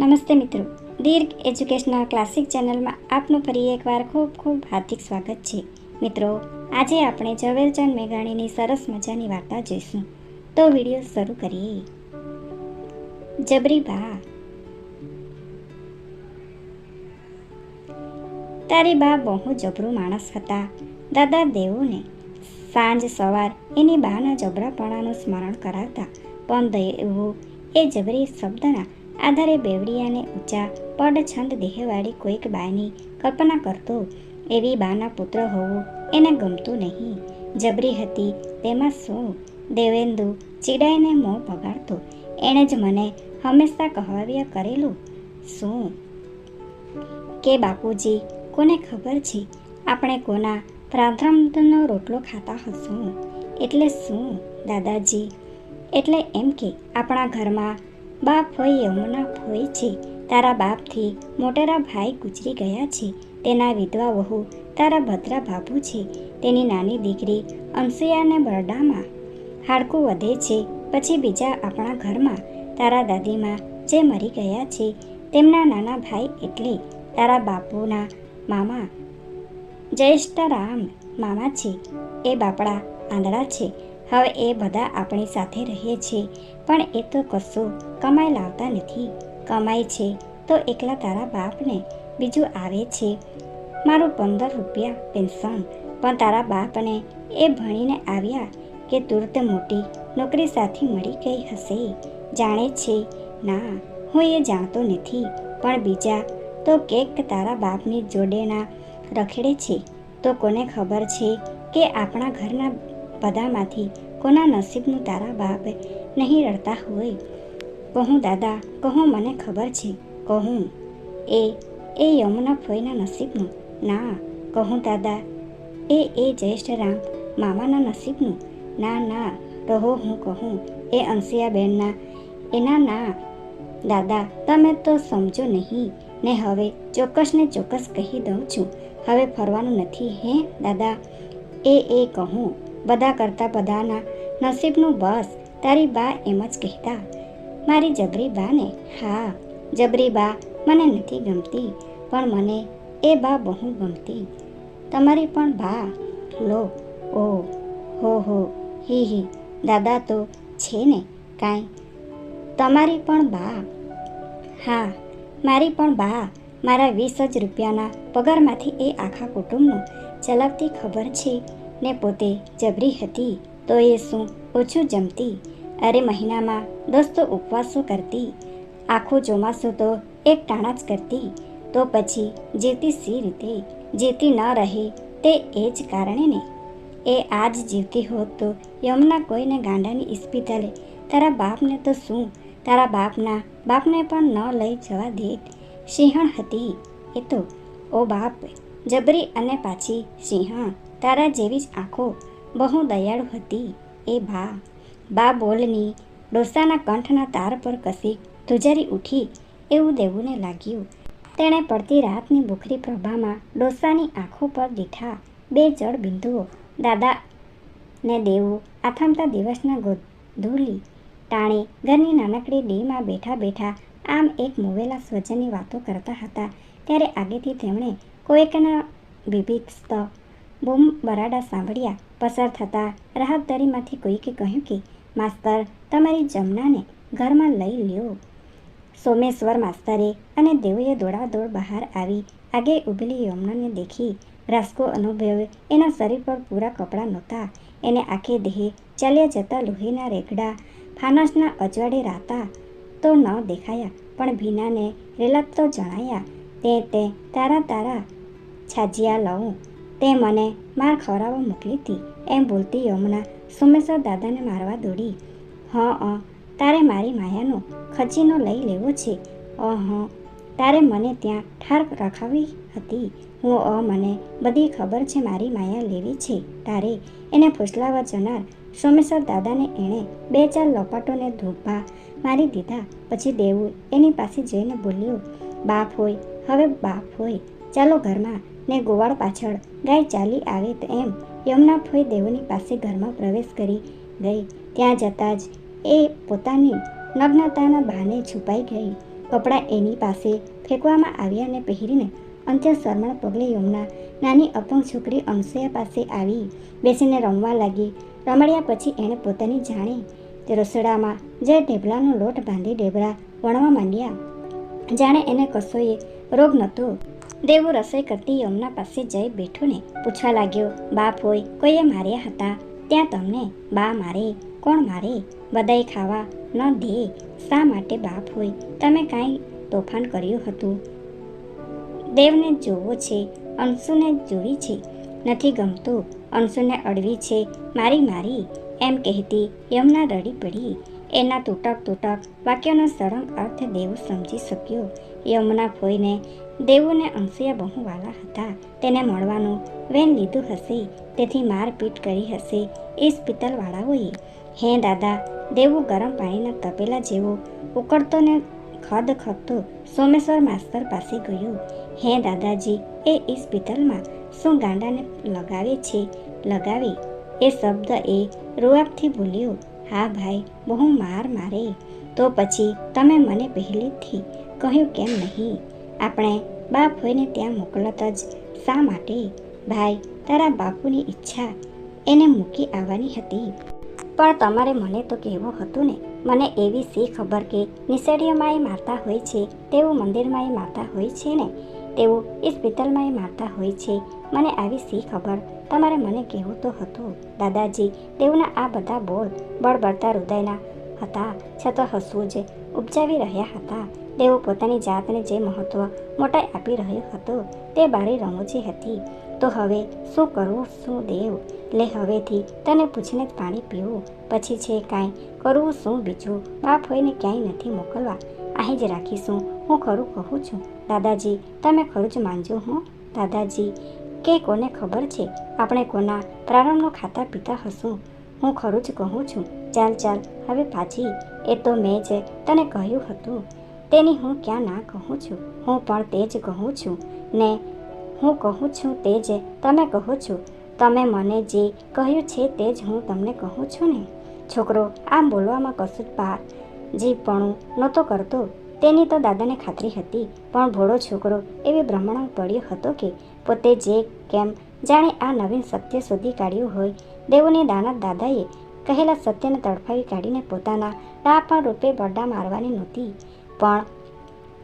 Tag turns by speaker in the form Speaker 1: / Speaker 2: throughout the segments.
Speaker 1: નમસ્તે મિત્રો. દીર્ઘ educational classic ચેનલમાં આપનું ફરી એકવાર ખૂબ ખૂબ હાર્દિક સ્વાગત છે. મિત્રો, આજે આપણે ઝવેરચંદ મેઘાણીની સરસ મજાની વાર્તા જોઈશું. તો વીડિયો શરૂ કરીએ. જબરી બા. તારી બા બહુ જબરું માણસ હતા. દાદા દેવોને સાંજ સવાર એની બાના જબરાપણાનું સ્મરણ કરાવતા પણ દેવો એ જબરી શબ્દના આધારે બેવડિયાને ઊંચા પડ છંદ દેહવાળી કોઈક બાની કલ્પના કરતો, એવી બાના પુત્ર હોવું એને ગમતું નહીં. જબરી હતી તેમાં શું દેવેન્દુ ચીડાઈને મોં પગાડતો એણે જ મને હંમેશા કહેવાવ્યા કરેલું. શું? કે બાપુજી, કોને ખબર છે? આપણે કોના પ્રાર્થનાનો રોટલો ખાતા હશું. એટલે શું, દાદાજી? એટલે એમ કે, આપણા ઘરમાં બાપ હોય યમુના હોય છે. તારા બાપથી મોટેરા ભાઈ ગુજરી ગયા છે. તેના વિધવા વહુ તારા ભદ્રા બાપુ છે. તેની નાની દીકરી અંસુયાને બરડામાં હાડકું વધે છે. પછી બીજા આપણા ઘરમાં તારા દાદીમાં જે મરી ગયા છે, તેમના નાના ભાઈ એટલે તારા બાપુના મામા જયેષ્ઠરામ મામા છે. એ બાપડા આંધળા છે. હવે એ બધા આપણી સાથે રહે છે પણ એ તો કશું કમાઈ લાવતા નથી. કમાય છે તો એકલા તારા બાપને બીજું આવે છે. મારું પંદર રૂપિયા પેન્શન. પણ તારા બાપને એ ભણીને આવ્યા કે તુરત મોટી નોકરી સાથે મળી ગઈ હશે. જાણે છે, ના, હું એ જાણતો નથી. પણ બીજા તો કેક તારા બાપની જોડેના રખડે છે. તો કોને ખબર છે કે આપણા ઘરના બધામાંથી કોના નસીબનું તારા બાપ નહીં રડતા હોય? કહું દાદા, કહું મને ખબર છે, કહું. એ એ યમુના ફોઈના નસીબનું? ના, કહું દાદા. એ એ જયેષ્ઠરામ મામાના નસીબનું? ના ના, કહો, હું કહું. એ અંશિયાબેનના એના ના. દાદા, તમે તો સમજો નહીં. ને હવે ચોક્કસ ને ચોક્કસ કહી દઉં છું. હવે ફરવાનું નથી હે, દાદા. એ એ કહું. બધા કરતાં બધાના નસીબનું બસ તારી બા એમ જ કહેતા. મારી જબરી બાને, હા, જબરી બા મને નથી ગમતી, પણ મને એ બા બહુ ગમતી. તમારી પણ બા? લો, ઓ, હો હો, હી હી, દાદા તો છે ને કાંઈ? તમારી પણ બા? હા, મારી પણ બા મારા વીસ જ રૂપિયાના પગારમાંથી એ આખા કુટુંબનું ચલાવતી ખબર છે ને પોતે જબરી હતી તો એ શું ઓછું જમતી? અરે મહિનામાં દસ તો ઉપવાસો કરતી. આખું ચોમાસું તો એક ટાણા જ કરતી. તો પછી જીવતી સી રીતે? જીવતી ન રહે તે એ જ કારણે ને? એ આજ જીવતી હોત તો યમના કોઈને ગાંડાની ઇસ્પિતલે તારા બાપને તો શું? તારા બાપના બાપને પણ ન લઈ જવા દેત. સિંહણ હતી એ તો. ઓ બાપ, જબરી અને પાછી સિંહણ. તારા જેવી જ આંખો બહુ દયાળુ હતી. એ બા બા બોલની ડોસાના કંઠના તાર પર કસી ધુજારી ઉઠી એવું દેવુંને લાગ્યું. તેણે પડતી રાતની ભૂખરી પ્રભામાં ડોસાની આંખો પર દીઠા બે જળ બિંદુઓ દાદા ને દેવું આથમતા દિવસના ગોધૂલી ટાણે ઘરની નાનકડી ડીમાં બેઠા બેઠા આમ એક મોવેલા સ્વજનની વાતો કરતા હતા. ત્યારે આગેથી તેમણે કોઈકના બીભત્સ્ત બૂમ બરાડા સાંભળ્યા. પસાર થતા રાહતદારીમાંથી કોઈકે કહ્યું કે, માસ્તર, તમારી જમનાને ઘરમાં લઈ લ્યો. સોમેશ્વર માસ્તરે અને દેવોએ દોડાદોડ બહાર આવી, આગે ઊભેલી યમુનાને દેખી. રાસકો અનુભવે એના શરીર પર પૂરા કપડાં નહોતા. એને આખે દેહે ચાલ્યા જતા લોહીના રેગડા, ફાનસના અજવાડે રાતા તો ન દેખાયા, પણ ભીનાને રેલાત તો જણાયા, તે તે તારા તારા છાજિયા લઉં. તે મને માર ખવડાવવા મોકલી હતી. એમ બોલતી યમુના સોમેશ્વર દાદાને મારવા દોડી. હં, અ, તારે મારી માયાનો ખજીનો લઈ લેવો છે. અહ તારે મને ત્યાં ઠાર રખાવી હતી. હું, અ, મને બધી ખબર છે મારી માયા લેવી છે. તારે એને ફૂસલાવા જનાર સોમેશ્વર દાદાને એણે બે ચાર લપાટોને ધોપા મારી દીધા. પછી દેવું એની પાસે જઈને બોલ્યો, બાપ હોય, હવે બાપ હોય. ચાલો ઘરમાં ને ગોવાળ પાછળ ગાય ચાલી આવે તો એમ. યમુના ફોઈ દેવની પાસે ઘરમાં પ્રવેશ કરી ગઈ. ત્યાં જતાં જ એ પોતાની નગ્નતાના બહાને છુપાઈ ગઈ. કપડાં એની પાસે ફેંકવામાં આવ્યા અને પહેરીને અંત્ય શરમણ પગલે યમુના નાની અપંગ છોકરી અનસૂયા પાસે આવી. બેસીને રમવા લાગી. રમડ્યા પછી એણે પોતાની જાણે તે રસોડામાં જે ઢેબલાનો લોટ બાંધી ઢેબરા વણવા માંડ્યા. જાણે એને કશોય રોગ નહોતો દેવું રસોઈ કરતી યમુના પાસે જઈ બેઠો ને પૂછવા લાગ્યો, બાપ હોય, કોઈએ માર્યા હતા? ત્યાં તમને બા મારે, કોણ મારે? બધાય ખાવા ન દે, શા માટે બાપ હોય? તમે કાંઈ તોફાન કર્યું હતું? દેવને જોવો છે અંશુને જોવી છે, નથી ગમતું અંશુને અડવી છે. મારી મારી, એમ કહેતી યમુના રડી પડી. એના તૂટક તૂટક વાક્યનો સળંગ અર્થ દેવ સમજી શક્યો. યમુના ફોઈને દેવુને અંશુયા બહુ વાલા હતા. તેને મળવાનું વેન લીધું હશે. તેથી મારપીટ કરી હશે એ પિત્તલવાળાઓએ. હે દાદા, દેવું ગરમ પાણીના તપેલા જેવો ઉકળતો ને ખદ ખદતો સોમેશ્વર માસ્તર પાસે ગયો. હે દાદાજી, એ ઇસ્પિતલમાં શું ગાંડાને લગાવે છે? લગાવે? એ શબ્દ એ રૂઆબથી બોલ્યો, હા ભાઈ, બહુ માર મારે. તો પછી તમે મને પહેલેથી કહ્યું કેમ નહીં? આપણે બાપ હોઈને ત્યાં મોકલત જ. શા માટે? ભાઈ, તારા બાપુની ઈચ્છા એને મૂકી આવવાની હતી. પણ તમારે મને તો કહેવું હતું ને, મને એવી સી ખબર કે નિસળીઓમાં એ મારતા હોય છે, તેવું મંદિરમાં એ મારતા હોય છે ને, તેવું ઇસ્પિતલમાં એ મારતા હોય છે. મને આવી સી ખબર? તમારે મને કહેવું તો હતું. દાદાજી, તેઓના આ બધા બોલ બળબડતા હૃદયના હતા, છતાં હસવું જ ઉપજાવી રહ્યા હતા. તેઓ પોતાની જાતને જે મહત્વ મોટાઈ આપી રહ્યો હતો તે બારી રમૂજી હતી. તો હવે શું કરવું, શું દેવ? લે, હવેથી તને પૂછીને જ પાણી પીવું. પછી છે કાંઈ કરવું, શું બીજું? બાપ હોઈને ક્યાંય નથી મોકલવા. અહીં જ રાખીશું. હું ખરું કહું છું. દાદાજી, તમે ખરું જ માનજો હું. દાદાજી, કે કોને ખબર છે? આપણે કોના પ્રારંભનું ખાતા પીતા હશું. હું ખરું જ કહું છું, ચાલ ચાલ, હવે પાછી, એ તો મેં જ તને કહ્યું હતું. તેની હું ક્યાં ના કહું છું, હું પણ તે જ કહું છું. ને હું કહું છું તે જ તમે કહો છો, તમે મને જે કહ્યું છે તે જ હું તમને કહું છું ને. છોકરો, આમ બોલવામાં કશું જ પાર જીભપણું નહોતો કરતો. તેની તો દાદાને ખાતરી હતી, પણ ભોળો છોકરો એવી ભ્રમણા પડ્યો હતો કે પોતે જે કેમ જાણે આ નવીન સત્ય શોધી કાઢ્યું હોય દેવોની દાનત દાદાએ કહેલા સત્યને તડફાવી કાઢીને પોતાના પણ રૂપે બરડા મારવાની નહોતી. પણ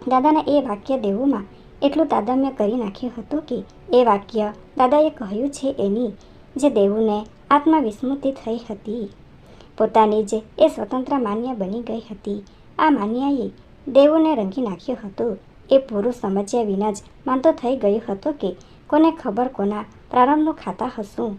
Speaker 1: દાદાના એ વાક્ય દેવોમાં એટલું તાદમ્ય કરી નાખ્યું હતું કે એ વાક્ય દાદાએ કહ્યું છે એની, જે દેવુને આત્મવિસ્મૃતિ થઈ હતી. પોતાની જ એ સ્વતંત્ર માન્ય બની ગઈ હતી. આ માન્યાએ દેવુને રંગી નાખ્યો હતો. એ પૂરું સમજ્યા વિના જ માનતો થઈ ગયો હતો કે કોને ખબર કોના પ્રારંભનું ખાતા હશું.